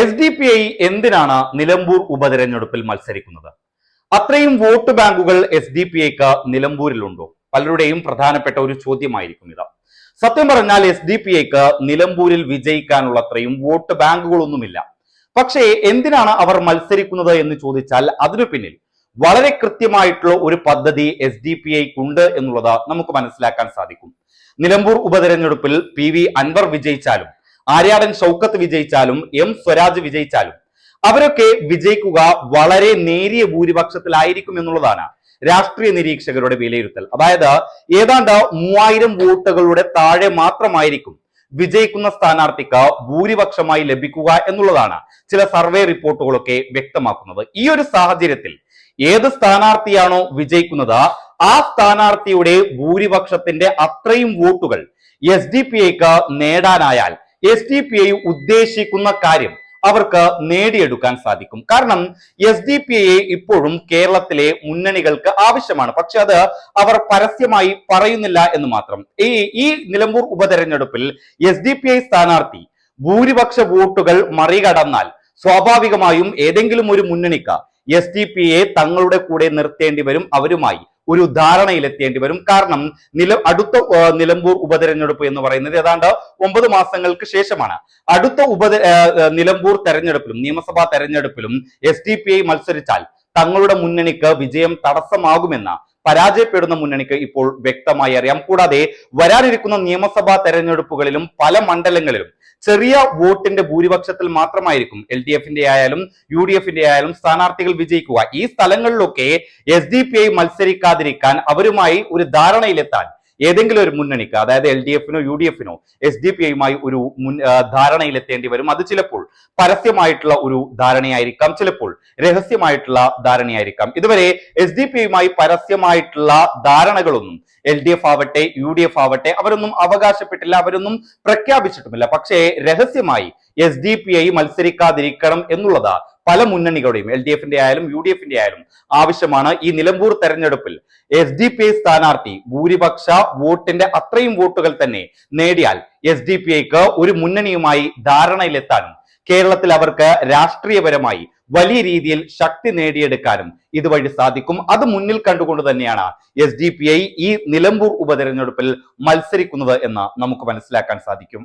S D P I എന്തിനാണ് നിലമ്പൂർ ഉപതെരഞ്ഞെടുപ്പിൽ മത്സരിക്കുന്നത്? അത്രയും വോട്ട് ബാങ്കുകൾ എസ് ഡി പി ഐക്ക് നിലമ്പൂരിലുണ്ടോ? പലരുടെയും പ്രധാനപ്പെട്ട ഒരു ചോദ്യമായിരിക്കും ഇത്. സത്യം പറഞ്ഞാൽ എസ് ഡി പി ഐക്ക് നിലമ്പൂരിൽ വിജയിക്കാനുള്ള അത്രയും വോട്ട് ബാങ്കുകളൊന്നുമില്ല. പക്ഷേ എന്തിനാണ് അവർ മത്സരിക്കുന്നത് എന്ന് ചോദിച്ചാൽ അതിനു പിന്നിൽ വളരെ കൃത്യമായിട്ടുള്ള ഒരു പദ്ധതി എസ് ഡി പി ഐക്കുണ്ട് എന്നുള്ളത് നമുക്ക് മനസ്സിലാക്കാൻ സാധിക്കും. നിലമ്പൂർ ഉപതെരഞ്ഞെടുപ്പിൽ പി വി അൻവർ വിജയിച്ചാലും ആര്യാടൻ ഷൗക്കത്ത് വിജയിച്ചാലും എം സ്വരാജ് വിജയിച്ചാലും. അവരൊക്കെ വിജയിക്കുക വളരെ നേരിയ ഭൂരിപക്ഷത്തിലായിരിക്കും എന്നുള്ളതാണ് രാഷ്ട്രീയ നിരീക്ഷകരുടെ വിലയിരുത്തൽ. അതായത് ഏതാണ്ട് മൂവായിരം വോട്ടുകളുടെ താഴെ മാത്രമായിരിക്കും വിജയിക്കുന്ന സ്ഥാനാർത്ഥിക്ക് ഭൂരിപക്ഷമായി ലഭിക്കുക എന്നുള്ളതാണ് ചില സർവേ റിപ്പോർട്ടുകളൊക്കെ വ്യക്തമാക്കുന്നത്. ഈ ഒരു സാഹചര്യത്തിൽ ഏത് സ്ഥാനാർത്ഥിയാണോ വിജയിക്കുന്നത് ആ സ്ഥാനാർത്ഥിയുടെ ഭൂരിപക്ഷത്തിന്റെ അത്രയും വോട്ടുകൾ എസ് ഡി പി ഐക്ക് നേടാനായാൽ എസ് ഡി പി ഐ ഉദ്ദേശിക്കുന്ന കാര്യം അവർക്ക് നേടിയെടുക്കാൻ സാധിക്കും. കാരണം എസ് ഡി പി ഐ ഇപ്പോഴും കേരളത്തിലെ മുന്നണികൾക്ക് ആവശ്യമാണ്. പക്ഷെ അത് അവർ പരസ്യമായി പറയുന്നില്ല എന്ന് മാത്രം. ഈ ഈ നിലമ്പൂർ ഉപതെരഞ്ഞെടുപ്പിൽ എസ് ഡി പി ഐ സ്ഥാനാർത്ഥി ഭൂരിപക്ഷ വോട്ടുകൾ മറികടന്നാൽ സ്വാഭാവികമായും ഏതെങ്കിലും ഒരു മുന്നണിക്ക് എസ് ഡി പി ഐ തങ്ങളുടെ കൂടെ നിർത്തേണ്ടി വരും. അവരുമായി ഒരു ധാരണയിലെത്തേണ്ടി വരും. കാരണം നില അടുത്ത നിലമ്പൂർ ഉപതെരഞ്ഞെടുപ്പ് എന്ന് പറയുന്നത് ഏതാണ്ട് ഒമ്പത് മാസങ്ങൾക്ക് ശേഷമാണ്. അടുത്ത ഉപ നിലമ്പൂർ തെരഞ്ഞെടുപ്പിലും നിയമസഭാ തെരഞ്ഞെടുപ്പിലും എസ് മത്സരിച്ചാൽ തങ്ങളുടെ മുന്നണിക്ക് വിജയം തടസ്സമാകുമെന്ന പരാജയപ്പെടുന്ന മുന്നണിക്ക് ഇപ്പോൾ വ്യക്തമായി അറിയാം. കൂടാതെ വരാനിരിക്കുന്ന നിയമസഭാ തെരഞ്ഞെടുപ്പുകളിലും പല മണ്ഡലങ്ങളിലും ചെറിയ വോട്ടിന്റെ ഭൂരിപക്ഷത്തിൽ മാത്രമായിരിക്കും എൽ ഡി എഫിന്റെ ആയാലും യു ഡി എഫിന്റെ ആയാലും സ്ഥാനാർത്ഥികൾ വിജയിക്കുക. ഈ സ്ഥലങ്ങളിലൊക്കെ എസ് ഡി പി ഐ മത്സരിക്കാതിരിക്കാൻ അവരുമായി ഒരു ധാരണയിലെത്താൻ ഏതെങ്കിലും ഒരു മുന്നണിക്ക് അതായത് എൽ ഡി എഫിനോ യു ഡി എഫിനോ എസ് ഡി പി ഐയുമായി ഒരു മുൻ ധാരണയിലെത്തേണ്ടി വരും. അത് ചിലപ്പോൾ പരസ്യമായിട്ടുള്ള ഒരു ധാരണയായിരിക്കാം. ചിലപ്പോൾ രഹസ്യമായിട്ടുള്ള ധാരണയായിരിക്കാം. ഇതുവരെ എസ് ഡി പി ഐയുമായി പരസ്യമായിട്ടുള്ള ധാരണകളൊന്നും എൽ ഡി എഫ് ആവട്ടെ യു ഡി എഫ് ആവട്ടെ അവരൊന്നും അവകാശപ്പെട്ടില്ല അവരൊന്നും പ്രഖ്യാപിച്ചിട്ടുമില്ല. പക്ഷേ രഹസ്യമായി എസ് ഡി പി ഐ മത്സരിക്കാതിരിക്കണം എന്നുള്ളത് പല മുന്നണികളുടെയും എൽ ഡി എഫിന്റെ ആയാലും യു ഡി എഫിന്റെ ആയാലും ആവശ്യമാണ് ഈ നിലമ്പൂർ തെരഞ്ഞെടുപ്പിൽ എസ് ഡി പി ഐ സ്ഥാനാർത്ഥി ഭൂരിപക്ഷ വോട്ടിന്റെ അത്രയും വോട്ടുകൾ തന്നെ നേടിയാൽ എസ് ഡി പി ഐക്ക് ഒരു മുന്നണിയുമായി ധാരണയിലെത്താനും കേരളത്തിൽ അവർക്ക് രാഷ്ട്രീയപരമായി വലിയ രീതിയിൽ ശക്തി നേടിയെടുക്കാനും ഇതുവഴി സാധിക്കും. അത് മുന്നിൽ കണ്ടുകൊണ്ട് തന്നെയാണ് എസ് ഡി പി ഐ ഈ നിലമ്പൂർ ഉപതെരഞ്ഞെടുപ്പിൽ മത്സരിക്കുന്നത് എന്ന് നമുക്ക് മനസ്സിലാക്കാൻ സാധിക്കും.